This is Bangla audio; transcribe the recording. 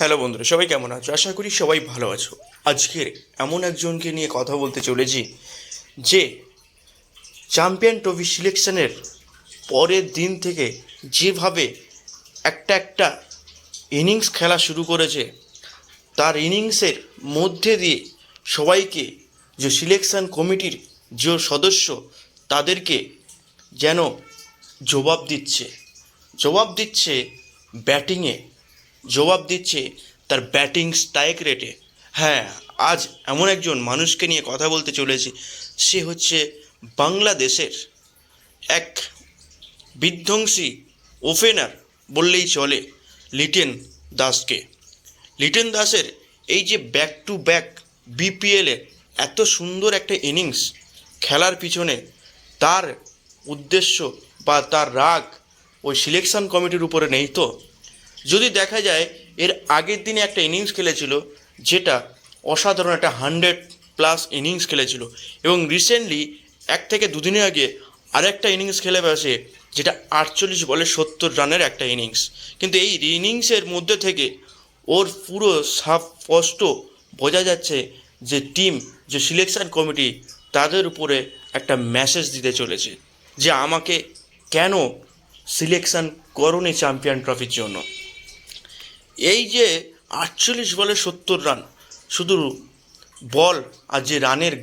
হ্যালো বন্ধুরা, সবাই কেমন আছো? আশা করি সবাই ভালো আছো। আজকের এমন একজনকে নিয়ে কথা বলতে চলেছি যে চ্যাম্পিয়ন ট্রফি সিলেকশনের পরের দিন থেকে যেভাবে একটা একটা ইনিংস খেলা শুরু করেছে, তার ইনিংসের মধ্যে দিয়ে সবাইকে যে সিলেকশন কমিটির যে সদস্য, তাদেরকে যেন জবাব দিচ্ছে। জবাব দিচ্ছে ব্যাটিংয়ে জবাব দিচ্ছে তার ব্যাটিং স্ট্রাইক রেটে। হ্যাঁ আজ এমন একজন মানুষকে নিয়ে কথা বলতে চলেছি। সে হচ্ছে বাংলাদেশের এক বিধ্বংসী ওপেনার বললেই চলে, লিটেন দাসকে। লিটেন দাসের এই যে ব্যাক টু ব্যাক বিপিএলে এত সুন্দর একটা ইনিংস খেলার পিছনে তার উদ্দেশ্য বা তার রাগ ওই সিলেকশন কমিটির উপরে নেই তো? যদি দেখা যায়, এর আগের দিনে একটা ইনিংস খেলেছিল, যেটা অসাধারণ একটা হান্ড্রেড প্লাস ইনিংস খেলেছিল এবং রিসেন্টলি এক থেকে দুদিনের আগে আরেকটা ইনিংস খেলে বসে যেটা আটচল্লিশ বলে সত্তর রানের একটা ইনিংস। কিন্তু এই ইনিংসের মধ্যে থেকে ওর পুরো স্পষ্ট বোঝা যাচ্ছে যে টিম, যে সিলেকশন কমিটি তাদের উপরে একটা মেসেজ দিতে চলেছে যে আমাকে কেন সিলেকশন করনি চ্যাম্পিয়ন ট্রফির জন্য। এই যে আটচল্লিশ বলে সত্তর রান শুধু বল আর যে রানের